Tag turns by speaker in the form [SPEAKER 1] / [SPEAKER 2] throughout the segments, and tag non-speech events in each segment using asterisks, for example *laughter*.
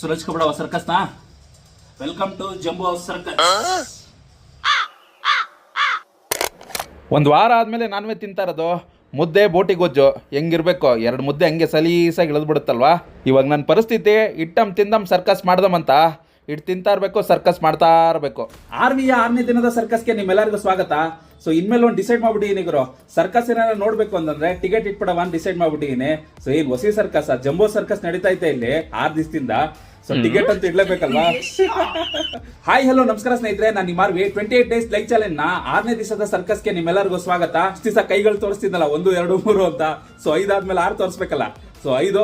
[SPEAKER 1] ಸುರಜ್ ಕಬಡ ಸರ್ಕಸ್ನಾ welcome to jumbo circus
[SPEAKER 2] ಒಂದು ವಾರ ಆದಮೇಲೆ ನಾನ್ ವೆಜ್ ತಿಂತಾ ಇರೋದು. ಮುದ್ದೆ, ಬೋಟಿ, ಗೊಜ್ಜು. ಹೆಂಗಿರ್ಬೇಕು? ಎರಡು ಮುದ್ದೆ ಹಂಗೆ ಸಲೀಸಾಗಿ ಇಳಿದ್ಬಿಡುತ್ತಲ್ವಾ? ಇವಾಗ ನನ್ನ ಪರಿಸ್ಥಿತಿ ಇಟ್ಟಂ ತಿಂದಮ್ ಸರ್ಕಸ್ ಮಾಡ್ದಮಂತ ಇಟ್ಟು ತಿಂತಾ ಇರಬೇಕು ಸರ್ಕಸ್ ಮಾಡ್ತಾ ಇರಬೇಕು.
[SPEAKER 1] ಆರ್ಮಿಯ ಆರನೇ ದಿನದ ಸರ್ಕಸ್ಗೆ ನಿಮ್ಮೆಲ್ಲರಿಗೂ ಸ್ವಾಗತ. ಸೊ ಇನ್ಮೇಲೆ ಒಂದು ಡಿಸೈಡ್ ಮಾಡ್ಬಿಟ್ಟಿದ್ದೀನಿ ಗುರು. ಸರ್ಕಸ್ ಏನಾದ್ರು ನೋಡ್ಬೇಕು ಅಂತಂದ್ರೆ ಟಿಕೆಟ್ ಇಟ್ಬಿಡವ ಅಂತ ಡಿಸೈಡ್ ಮಾಡ್ಬಿಟ್ಟಿದ್ದೀನಿ ಸೊ ಏನ್ ಹೊಸಿ ಸರ್ಕಸ್ ಜಂಬೋ ಸರ್ಕಸ್ ನಡೀತಾ ಐತೆ ಇಲ್ಲಿ ಆರ್ ದಿವಸದಿಂದ. ಸೊ ಟಿಕೆಟ್ ಅಂತ ಇಡ್ಲೇಬೇಕಲ್ವಾ? ಹಾಯ್ ಹಲೋ ನಮಸ್ಕಾರ ಸ್ನೇಹಿತರೆ. ನಾನು ನಿಮ್ಮ Arvi twenty eight days like ಚಾಲೆಂಜ್ನ ಆರನೇ ದಿವಸದ ಸರ್ಕಸ್ಗೆ ನಿಮ್ಮೆಲ್ಲರಿಗೂ ಸ್ವಾಗತ. ಅಷ್ಟು ದಿವಸ ಕೈಗಳು ತೋರಿಸ್ತಿದ್ದಲ್ಲ ಒಂದು ಎರಡು ಮೂರು ಅಂತ. ಸೊ ಐದಾದ್ಮೇಲೆ ಆರು ತೋರಿಸ್ಬೇಕಲ್ಲ. ಸೊ ಐದು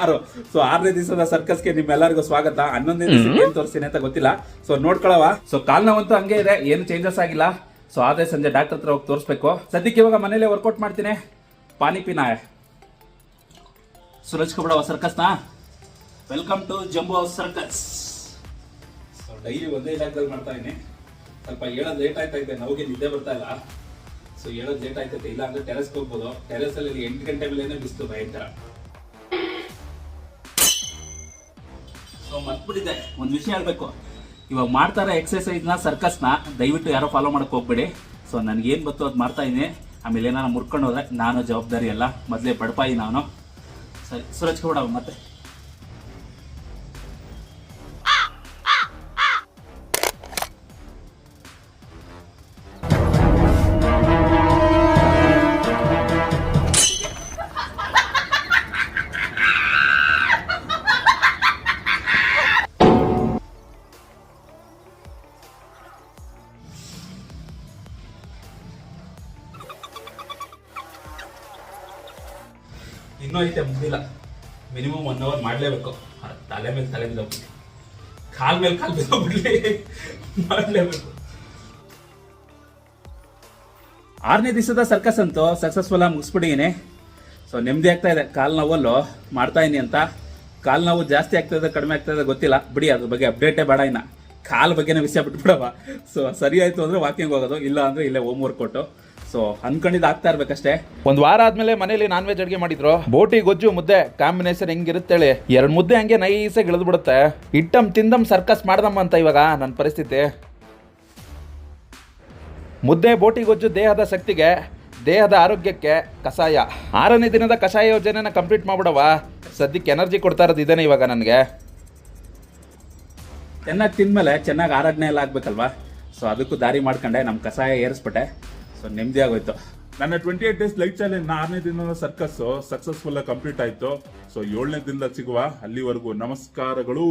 [SPEAKER 1] ಆರು. ಸೊ ಆರನೇ ದಿವಸದ ಸರ್ಕಸ್ಗೆ ನಿಮ್ಮೆಲ್ಲರಿಗೂ ಸ್ವಾಗತ. ಹನ್ನೊಂದನೇ ದಿವಸಕ್ಕೆ ಏನ್ ತೋರಿಸ್ತೀನಿ ಅಂತ ಗೊತ್ತಿಲ್ಲ. ಸೊ ನೋಡ್ಕೊಳವ ಸೊ ಕಾಲ್ ನೋವಂತೂ ಹಂಗೆ ಇದೆ. ಏನು ಚೇಂಜಸ್ ಆಗಿಲ್ಲ. ಸೊ ಆದ್ರೆ ಸಂಜೆ ಡಾಕ್ಟರ್ ಹತ್ರ ಹೋಗಿ ತೋರಿಸ್ಬೇಕು. ಸದ್ಯಕ್ಕೆ ಇವಾಗ ಮನೇಲೆ ವರ್ಕೌಟ್ ಮಾಡ್ತೀನಿ. ಪಾನಿಪಿನ. ಸುರಜ್ ಕಬಡ ಸರ್ಕಸ್ನಾ welcome to jumbo circus so daily ಒಂದೇ ಜಾಗದಲ್ಲಿ ಮಾಡ್ತಾ ಇದ್ದೀನಿ. ಸ್ವಲ್ಪ ಹೇಳೋದು ಲೇಟ್ ಆಯ್ತಾ ಇದೆ? ನಮಗೆ ನಿದ್ದೆ ಬರ್ತಾ ಇಲ್ಲ. ಸೊ ಹೇಳೋದು ಲೇಟ್ ಆಯ್ತೈತೆ. ಇಲ್ಲ ಅಂದ್ರೆ ಟೆರೆಸ್ಗೆ ಹೋಗ್ಬೋದು. ಟೆರೆಸ್ ಅಲ್ಲಿ ಎಂಟು ಗಂಟೆ ಮೇಲೆ ಬಿಸ್ತು ಭಯಂಕರ. ಸೊ ಮತ್ಬಿಟ್ಟಿದೆ ಒಂದು ವಿಷಯ ಹೇಳಬೇಕು. ಇವಾಗ ಮಾಡ್ತಾರೆ ಎಕ್ಸಸೈಸ್ನ ಸರ್ಕಸ್ನ ದಯವಿಟ್ಟು ಯಾರೋ ಫಾಲೋ ಮಾಡಕ್ ಹೋಗ್ಬೇಡಿ. ಸೊ ನನಗೇನು ಬತ್ತು ಅದು ಮಾಡ್ತಾ ಇದ್ದೀನಿ ಆಮೇಲೆ ಏನಾರ ಮುರ್ಕೊಂಡು ಹೋದ್ರೆ ನಾನು ಜವಾಬ್ದಾರಿ ಅಲ್ಲ. ಮೊದಲೇ ಬಡಪಾಯಿ ನಾನು. ಸರಿ ಸುರಜ್ ಕೊಡ ಮತ್ತೆ. ಇನ್ನೂ ಐತೆ ಮುಗಿದಿಲ್ಲ. ಮಿನಿಮಮ್ ಒನ್ ಅವರ್ ಮಾಡಲೇಬೇಕು. ತಲೆ ಮೇಲೆ ತಲೆ ಬಿದ್ದೋಗ್ಬಿಟ್ಟು. ಕಾಲ್ ಮೇಲೆ ಕಾಲ್ ಬಿದ್ದೋಗ್ಬಿಡ್ಲಿ *laughs* ಮಾಡಲೇಬೇಕು. ಆರನೇ ದಿವಸದ ಸರ್ಕಸ್ ಅಂತೂ ಸಕ್ಸಸ್ಫುಲ್ ಆಗಿ ಮುಗಿಸ್ಬಿಟ್ಟಿದ್ದೀನಿ ಸೊ ನೆಮ್ಮದಿ ಆಗ್ತಾ ಇದೆ. ಕಾಲ್ ಮಾಡ್ತಾ ಇದೀನಿ ಅಂತ. ಕಾಲು ನೋವು ಜಾಸ್ತಿ ಆಗ್ತಾ ಇದೆ, ಕಡಿಮೆ ಆಗ್ತಾ ಇದೆ, ಗೊತ್ತಿಲ್ಲ. ಬಿಡಿ, ಅದ್ರ ಬಗ್ಗೆ ಅಪ್ಡೇಟೇ ಬೇಡ ಇನ್ನ. ಕಾಲು ಬಗ್ಗೆನೇ ವಿಷಯ ಬಿಟ್ಬಿಡವ. ಸೊ ಸರಿ ಆಯ್ತು ಅಂದ್ರೆ ವಾಕಿಂಗ್ ಹೋಗೋದು, ಇಲ್ಲ ಅಂದ್ರೆ ಇಲ್ಲೇ ಹೋಮ್ ವರ್ಕೌಟು ಸೊ ಅನ್ಕೊಂಡಿದ್ದು ಆಗ್ತಾ ಇರ್ಬೇಕಷ್ಟೇ.
[SPEAKER 2] ಒಂದು ವಾರ ಆದ್ಮೇಲೆ ಮನೇಲಿ ನಾನ್ ವೆಜ್ ಅಡುಗೆ ಮಾಡಿದ್ರು. ಬೋಟಿ ಗೊಜ್ಜು ಮುದ್ದೆ ಕಾಂಬಿನೇಷನ್ ಹೆಂಗಿರುತ್ತೆ ಹೇಳಿ. ಎರಡು ಮುದ್ದೆ ಹಂಗೆ ನೈಸಾಗಿ ಇಳಿದ್ಬಿಡುತ್ತೆ. ಇಟ್ಟಂ ತಿಂದಮ್ ಸರ್ಕಸ್ ಮಾಡ್ದಮ್ಮ ಅಂತ ಇವಾಗ ನನ್ನ ಪರಿಸ್ಥಿತಿ. ಮುದ್ದೆ ಬೋಟಿ ಗೊಜ್ಜು ದೇಹದ ಶಕ್ತಿಗೆ ದೇಹದ ಆರೋಗ್ಯಕ್ಕೆ ಕಷಾಯ. ಆರನೇ ದಿನದ ಕಷಾಯ ಯೋಜನೆನ ಕಂಪ್ಲೀಟ್ ಮಾಡ್ಬಿಡವ ಸದ್ಯಕ್ಕೆ ಎನರ್ಜಿ ಕೊಡ್ತಾ ಇರೋದು ಇದೇನೆ ಇವಾಗ ನನಗೆ.
[SPEAKER 1] ಚೆನ್ನಾಗಿ ತಿಂದ್ಮೇಲೆ ಚೆನ್ನಾಗಿ ಆರಾಧನೆ ಎಲ್ಲ ಆಗ್ಬೇಕಲ್ವಾ? ಸೊ ಅದಕ್ಕೂ ದಾರಿ ಮಾಡ್ಕೊಂಡೆ. ನಮ್ಮ ಕಷಾಯ ಏರಿಸ್ಬಿಟ್ಟೆ. ಸೊ ನೆಮ್ಮದಿ ಆಗೋಯ್ತು.
[SPEAKER 3] ನನ್ನ twenty eight days life challenge ಆರನೇ ದಿನದ ಸರ್ಕಸ್ ಸಕ್ಸಸ್ಫುಲ್ ಕಂಪ್ಲೀಟ್ ಆಯ್ತು. ಸೊ ಏಳನೇ ದಿನದ ಸಿಗುವ ಅಲ್ಲಿವರೆಗೂ ನಮಸ್ಕಾರಗಳು.